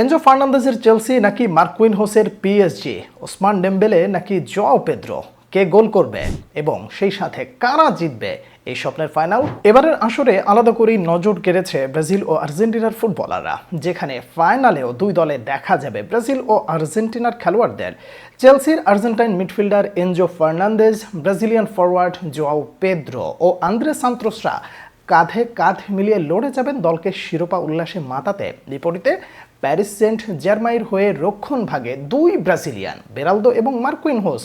Enzo ফার্নান্দেজের Chelsea নাকি মার্কুইন হোসের পিএসজি? ওসমান ডেম্বেলে নাকি জও পেদ্রো? কে গোল করবে? এবং সেই সাথে কারা জিতবে? এই স্বপ্নের ফাইনাল? এবারের আসরে আলাদা করেই নজর কেড়েছে ব্রাজিল ও আর্জেন্টিনার ফুটবলাররা, যেখানে ফাইনালেও দুই দলে দেখা যাবে ব্রাজিল ও আর্জেন্টিনার খেলোয়াড়দের। চেলসির Argentine midfielder Enzo Fernandez, Brazilian forward Joao Pedro ও আন্দ্রে সান্ত্রোসরা কাঁধে কাঁধ মিলিয়ে লড়ে যাবেন দলকে শিরোপা উল্লাসে মাতাতে। বিপরীতে প্যারিস সেন্ট জার্মাইর হয়ে রক্ষণ ভাগে দুই ব্রাজিলিয়ান, বেরালদো এবং মার্কুইন হোস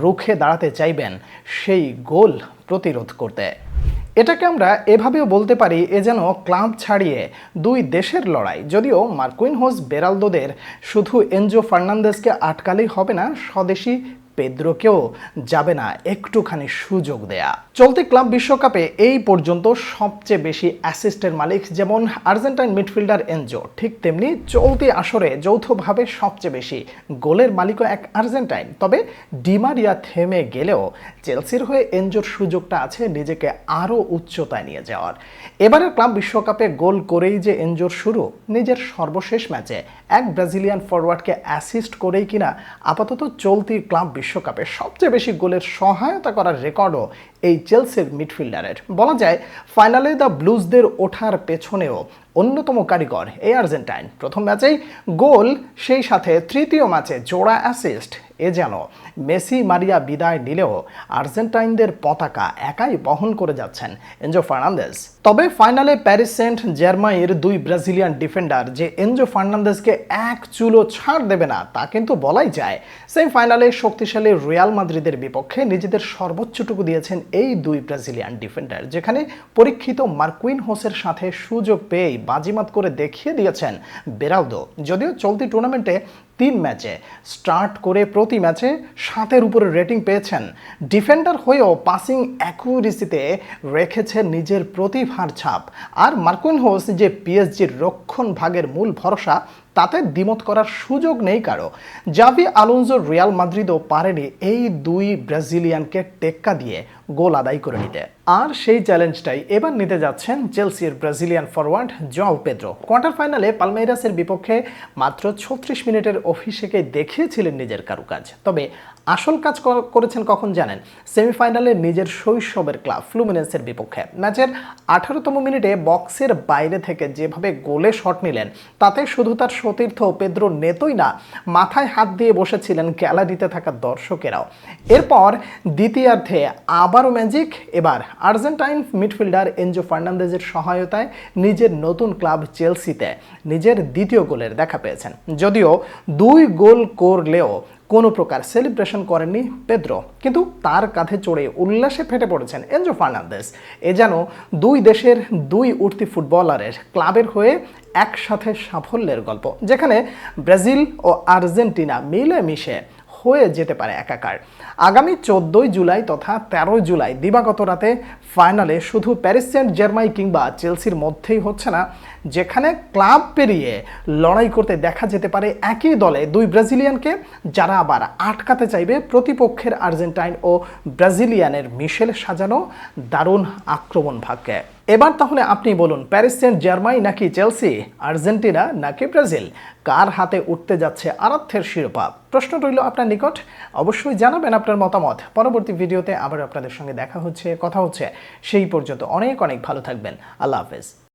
রুখে দাঁড়াতে চাইবেন সেই গোল প্রতিরোধ করতে। এটাকে আমরা এভাবেও বলতে পারি, এ যেন ক্লাব ছাড়িয়ে দুই দেশের লড়াই। যদিও মার্কুইন হোস বেরালদোদের শুধু এনজো ফার্নান্দেসকে আটকালেই হবে না, স্বদেশি পেদ্রোকেও যাবে না একটুখানি সুযোগ দেয়া। চলতি ক্লাব বিশ্বকাপে এই পর্যন্ত সবচেয়ে বেশি অ্যাসিস্টের মালিক যেমন আর্জেন্টাইন মিডফিল্ডার এনজো, ঠিক তেমনি চলতি আসরে যৌথভাবে সবচেয়ে বেশি গোলের মালিকও এক আর্জেন্টাইন। তবে ডিমারিয়া থেমে গেলেও চেলসির হয়ে এনজোর সুযোগটা আছে নিজেকে আরও উচ্চতায় নিয়ে যাওয়ার। এবারের ক্লাব বিশ্বকাপে গোল করেই যে এনজোর শুরু, নিজের সর্বশেষ ম্যাচে এক ব্রাজিলিয়ান ফরওয়ার্ডকে অ্যাসিস্ট করেই কিনা আপাতত চলতি ক্লাব বিশ্বকাপে সবচেয়ে বেশি গোলের সহায়তা করার রেকর্ডও এই চেলসির মিডফিল্ডারের। বলা যায়, ফাইনালে দ্য ব্লুজদের ওঠার পেছনেও অন্যতম কারিগর এই আর্জেন্টাইন। প্রথম ম্যাচেই গোল, সেই সাথে তৃতীয় ম্যাচে জোড়া অ্যাসিস্ট এ যেন মেসি মারিয়া বিদায় নিলেও আর্জেন্টাইনদের পতাকা একাই বহন করে যাচ্ছেন এনজো ফার্নান্দেজ। তবে ফাইনালে প্যারিস সেন্ট জার্মাইয়ের দুই ব্রাজিলিয়ান ডিফেন্ডার যে এনজো ফার্নান্দেজকে এক চুলো ছাড় দেবে না, তা কিন্তু বলাই যায়। সেমিফাইনালে শক্তিশালী রিয়াল মাদ্রিদের বিপক্ষে নিজেদের সর্বোচ্চটুকু দিয়েছেন এই দুই ব্রাজিলিয়ান ডিফেন্ডার, যেখানে পরীক্ষিত মার্কুইন হোসের সাথে সুযোগ পেয়েই বাজিমাত করে দেখিয়ে দিয়েছেন বেরালদো। যদিও চলতি টুর্নামেন্টে তিন ম্যাচে স্টার্ট করে প্রতি ম্যাচে সাতের উপরে রেটিং পেয়েছেন। ডিফেন্ডার হয়েও পাসিং অ্যাকুরেসিতে রেখেছে নিজের প্রতিভার ছাপ। আর মার্কুইন হোস যে পিএসজির রক্ষণ ভাগের মূল ভরসা তাতে দ্বিমত করার সুযোগ নেই কারও। জাভি আলোনজো রিয়াল মাদ্রিদও পারেনি এই দুই ব্রাজিলিয়ানকে টেক্কা দিয়ে গোল আদায় করে নিতে। আর সেই চ্যালেঞ্জটাই এবার নিতে যাচ্ছেন চেলসির Brazilian forward Joao Pedro. Quarter ফাইনালে পালমেইরাসের বিপক্ষে মাত্র ছত্রিশ মিনিটের অভিষেকে দেখিয়েছিলেন নিজের কারুকাজ। তবে আসল কাজ করেছেন কখন জানেন? সেমিফাইনালে নিজের শৈশবের ক্লাব ফ্লুমিনেন্সের বিপক্ষে। ম্যাচের আঠারোতম মিনিটে বক্সের বাইরে থেকে যেভাবে গোলে শট নিলেন, তাতে শুধু তার সতীর্থ পেদ্রো নেতই না, মাথায় হাত দিয়ে বসেছিলেন গ্যালারিতে থাকা দর্শকেরাও। এরপর দ্বিতীয়ার্ধে আবারও ম্যাজিক, এবার আর্জেন্টাইন মিডফিল্ডার এনজো ফার্নান্দেজের সহায়তায় নিজের নতুন ক্লাব চেলসিতে নিজের দ্বিতীয় গোলের দেখা পেয়েছেন। যদিও দুই গোল করলেও কোনো প্রকার সেলিব্রেশন করেননি পেদ্রো। কিন্তু তার কাঁধে চড়ে উল্লাসে ফেটে পড়েছেন এনজো ফার্নান্দেস এ যেন দুই দেশের দুই উঠতি ফুটবলারের ক্লাবের হয়ে একসাথে সাফল্যের গল্প, যেখানে ব্রাজিল ও আর্জেন্টিনা মিলেমিশে হয়ে যেতে পারে একাকার। আগামী চোদ্দোই জুলাই তথা তেরোই জুলাই দিবাগত রাতে ফাইনালে শুধু প্যারিস সেন্ট জার্মাই কিংবা চেলসির মধ্যেই হচ্ছে না, যেখানে ক্লাব পেরিয়ে লড়াই করতে দেখা যেতে পারে একই দলে দুই ব্রাজিলিয়ানকে, যারা আবার আটকাতে চাইবে প্রতিপক্ষের আর্জেন্টাইন ও ব্রাজিলিয়ানের মিশেল সাজানো দারুণ আক্রমণ ভাগ্যে। এবার তাহলে আপনি বলুন, প্যারিস সেন্ট জার্মাই নাকি চেলসি, আর্জেন্টিনা নাকি ব্রাজিল? কার হাতে উঠতে যাচ্ছে আরাধ্যের শিরোপা? প্রশ্ন রইল আপনার নিকট। অবশ্যই জানাবেন আপনার মতামত। পরবর্তী ভিডিওতে আবার আপনাদের সঙ্গে দেখা হচ্ছে, কথা হচ্ছে সেই পর্যন্ত অনেক অনেক ভালো থাকবেন। আল্লাহ হাফেজ।